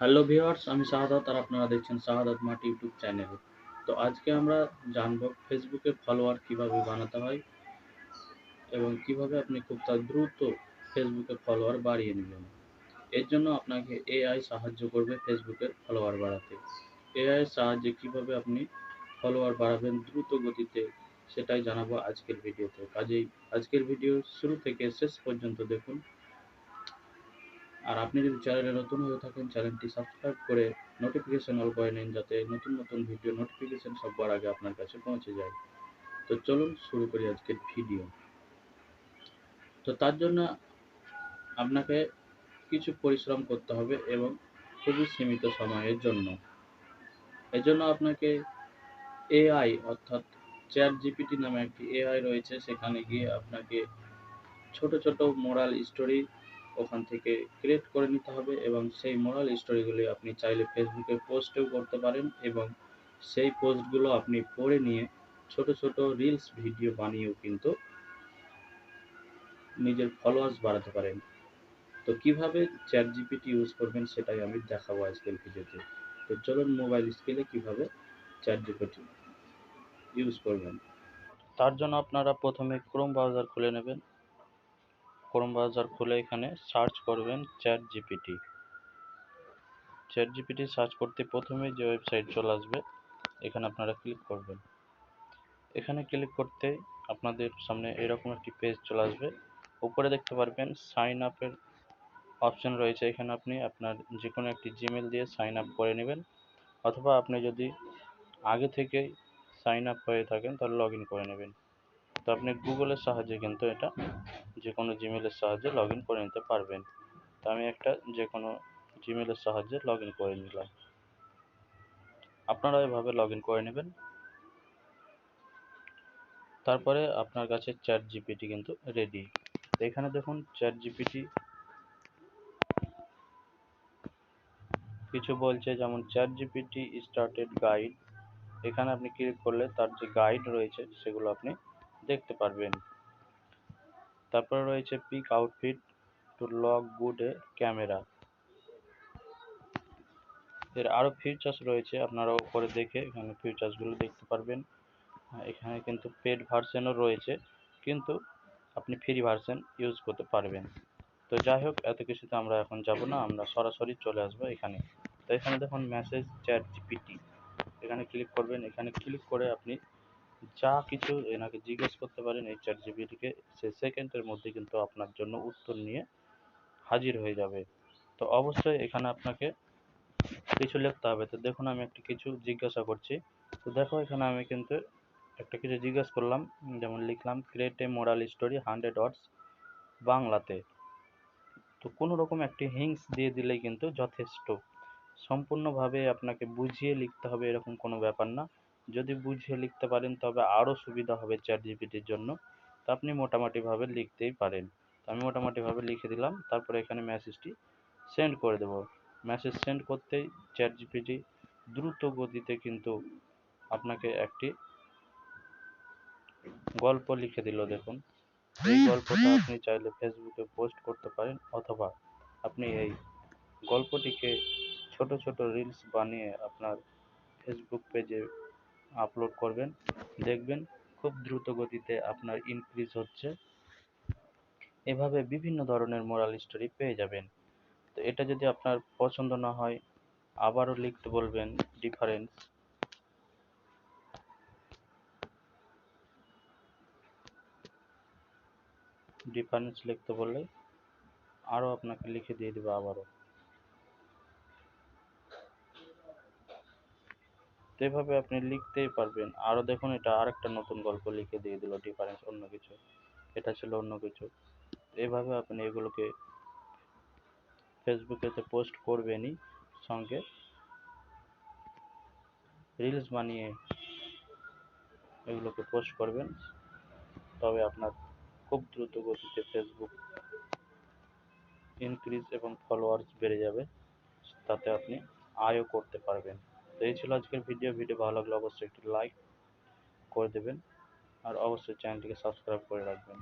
Hello viewers আমি শাহাদাত আর আপনারা দেখছেন শাহাদাত মাঠ ইউটিউব চ্যানেল তো আজকে আমরা জানব ফেসবুকে ফলোয়ার কীভাবে বানাতে হয় এবং কীভাবে আপনি খুব তার দ্রুত ফেসবুকে ফলোয়ার বাড়িয়ে নেবেন এর জন্য আপনাকে এআই সাহায্য করবে ফেসবুকের ফলোয়ার বাড়াতে। এআই সাহায্যে কীভাবে আপনি ফলোয়ার বাড়াবেন দ্রুত গতিতে সেটাই জানাব আজকের ভিডিওতে কাজেই আজকের ভিডিও শুরু থেকে শেষ পর্যন্ত দেখুন। আর আপনি যদি চ্যানেলে নতুন হয়ে থাকেন, চ্যানেলটি সাবস্ক্রাইব করে নোটিফিকেশন অল করে নিন যাতে নতুন নতুন ভিডিও নোটিফিকেশন সবার আগে আপনার কাছে পৌঁছে যায়। তো চলুন শুরু করি আজকের ভিডিও তো তার জন্য আপনাকে কিছু পরিশ্রম করতে হবে এবং খুবই সীমিত সময়ের জন্য। এজন্য আপনাকে এআই অর্থাৎ চ্যাট জিপিটি নামে একটি এআই রয়েছে, সেখানে গিয়ে আপনাকে ছোট ছোট মোরাল স্টোরি ওখান থেকে ক্রিয়েট করে নিতে হবে এবং সেই মোরাল স্টোরিগুলি আপনি চাইলে ফেসবুকে পোস্টেও করতে পারেন এবং সেই পোস্টগুলো আপনি পড়ে নিয়ে ছোট ছোট রিলস ভিডিও বানিয়েও কিন্তু নিজের ফলোয়ার্স বাড়াতে পারেন। তো কীভাবে চ্যাট জিপিটি ইউজ করবেন সেটাই আমি দেখাবো আজকের ভিডিওতে। তো চলুন মোবাইল স্ক্রিনে কীভাবে চ্যাট জিপিটি ইউজ করবেন। তার জন্য আপনারা প্রথমে ক্রোম ব্রাউজার খুলে নেবেন। ক্রোম ব্রাউজার খুলে এখানে সার্চ করবেন ChatGPT ChatGPT search করতে প্রথমে যে ওয়েবসাইট চলে আসবে, এখানে আপনারা ক্লিক করবেন। এখানে ক্লিক করতে আপনাদের সামনে এরকম একটি পেজ চলে আসবে। উপরে দেখতে পারবেন সাইন আপের অপশন রয়েছে। এখানে আপনি আপনার যে কোনো একটি জিমেল দিয়ে সাইন আপ করে নেবেন, অথবা আপনি যদি আগে থেকেই সাইন আপ হয়ে থাকেন তাহলে লগ করে নেবেন। তো আপনি গুগলের সাহায্যে কিন্তু এটা যে কোনো জিমেলের সাহায্যে লগ ইন করে নিতে পারবেন। তো আমি একটা যে কোনো জিমেলের সাহায্যে লগ ইন করে নিলাম। আপনারা এভাবে লগ ইন করে নেবেন। তারপরে আপনার কাছে চ্যাট জিপিটি কিন্তু রেডি এখানে দেখুন চ্যাট জিপিটি কিছু বলছে, যেমন চ্যাট জিপিটি স্টার্টেড গাইড এখানে আপনি ক্লিক করলে তার যে গাইড রয়েছে, সেগুলো আপনি পারবেন। তারপরে রয়েছে pick outfit to lock good a camera এর আরও ফিচার্স রয়েছে, আপনারা উপরে দেখে এখানে ফিচার্সগুলো দেখতে পারবেন। এখানে কিন্তু পেড ভার্সনও রয়েছে, কিন্তু আপনি ফ্রি ভার্সন ইউজ করতে পারবেন। তো যাই হোক, এত কিছুতে আমরা এখন যাব না, আমরা সরাসরি চলে আসব এখানে। তো এখানে দেখুন মেসেজ চ্যাট জিপিটি এখানে ক্লিক করবেন, এখানে ক্লিক করে আপনি যা কিছু এনাকে জিজ্ঞেস করতে পারেন এই চ্যাট জিপিটিকে সে সেকেন্ডের মধ্যে কিন্তু আপনার জন্য উত্তর নিয়ে হাজির হয়ে যাবে। তো অবশ্যই এখানে আপনাকে কিছু লিখতে হবে। তো দেখুন, আমি একটা কিছু জিজ্ঞাসা করছি। তো দেখো, এখানে আমি কিন্তু একটা কিছু জিজ্ঞেস করলাম। যেমন লিখলাম create a moral story hundred words বাংলাতে। তো কোনো রকম একটি হিংস দিয়ে দিলেই কিন্তু যথেষ্ট। সম্পূর্ণভাবে আপনাকে বুঝিয়ে লিখতে হবে এরকম কোনো ব্যাপার না। যদি বুঝিয়ে লিখতে পারেন, তবে আরও সুবিধা হবে চ্যাট জিপিটির জন্য। তো আপনি মোটামুটিভাবে লিখতেই পারেন। আমি মোটামুটিভাবে লিখে দিলাম, তারপরে এখানে মেসেজটি সেন্ড করে দেব। মেসেজ সেন্ড করতেই চ্যাট জিপিটি দ্রুত গতিতে কিন্তু আপনাকে একটি গল্প লিখে দিল। দেখুন, এই গল্পটা আপনি চাইলে ফেসবুকে পোস্ট করতে পারেন, অথবা আপনি এই গল্পটিকে ছোট ছোট রিলস বানিয়ে আপনার ফেসবুক পেজে আপলোড করবেন, দেখবেন খুব দ্রুত গতিতে আপনার ইনক্রিজ হচ্ছে। এভাবে বিভিন্ন ধরনের মোরাল স্টোরি পেয়ে যাবেন। তো এটা যদি আপনার পছন্দ না হয়, আবারও লিখতে বলবেন ডিফারেন্স ডিফারেন্স লিখতে বললে আরও আপনাকে লিখে দিয়ে দেবে আবারও। তো এভাবে আপনি লিখতেই পারবেন। আরও দেখুন, এটা আরেকটা নতুন গল্প লিখে দিয়ে দিল ডিফারেন্স অন্য কিছু। এটা ছিল অন্য কিছু। এভাবে আপনি এগুলোকে ফেসবুকেতে পোস্ট করবেনই সঙ্গে। রিলস বানিয়ে এগুলোকে পোস্ট করবেন। তবে আপনার খুব দ্রুত গতিতে ফেসবুক ইনক্রিজ এবং ফলোয়ার্স বেড়ে যাবে। তাতে আপনি আয়ও করতে পারবেন। তো এই ছিল আজকের ভিডিও ভিডিও ভালো লাগলে অবশ্যই একটি লাইক করে দেবেন। আর অবশ্যই চ্যানেলটিকে সাবস্ক্রাইব করে রাখবেন।